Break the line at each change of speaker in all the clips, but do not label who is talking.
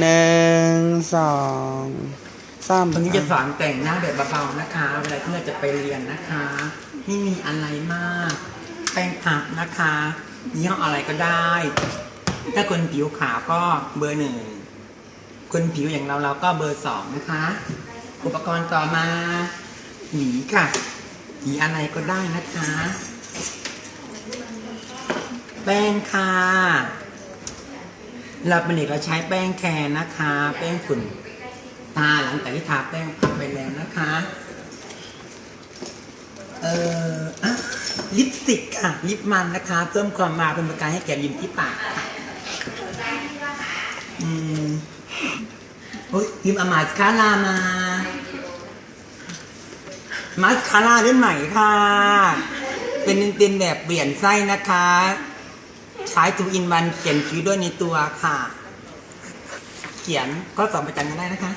หนึ่งสองสาม
วันนี้จะสอนแต่งหน้าแบบเบาๆนะคะ เวลาที่เราจะไปเรียนนะคะ ไม่มีอะไรมาก แป้งผักนะคะยี่ห้ออะไรก็ได้ ถ้าคนผิวขาวก็เบอร์หนึ่ง คนผิวอย่างเราเราก็เบอร์สองนะคะ อุปกรณ์ต่อมาหวีค่ะหวีอะไรก็ได้นะคะ แป้งค่ะ เราเป็นเด็กเราใช้แป้งแคร์นะคะ แป้งฝุ่นตาหลังจากที่ทาแป้งพับไปแล้วนะคะ เอ่ออะลิปสติกค่ะ ลิปมันนะคะ เพิ่มความมาเป็นประกายให้แก่ริมที่ปากค่ะอืมโอ้ยยิมอามาสคาร่ามา มาสคาร่ารุ่นใหม่ค่ะ เป็นเป็นแบบเปลี่ยนไส้นะคะ ใช้ทูอินวันเขียนคิ้วด้วยในตัวค่ะ เขียนก็สอบประจันกันได้นะคะ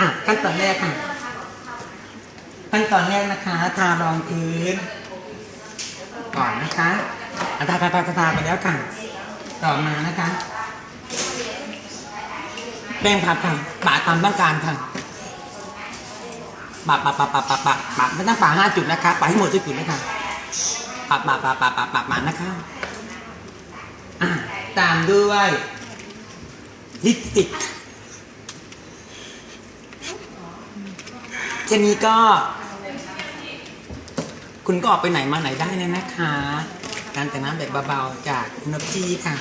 อะขั้นตอนแรกค่ะ ขั้นตอนแรกนะคะ ทารองพื้น ก่อนนะคะอะทาทาทาทาทาไปแล้วค่ะ ต่อมานะคะแป้งพับค่ะปะตามต้องการค่ะปะปะปะปะปะปะปะไม่ต้องปะห้าจุดนะคะปะให้หมดทุกจุดเลยค่ะปะปะปะปะปะปะปะนะคะ ตามด้วยลิปสติกแค่นี้ก็ คุณก็ออกไปไหนมาไหนได้เลยนะคะ การแต่งหน้าแบบเบาๆจากนบจีค่ะ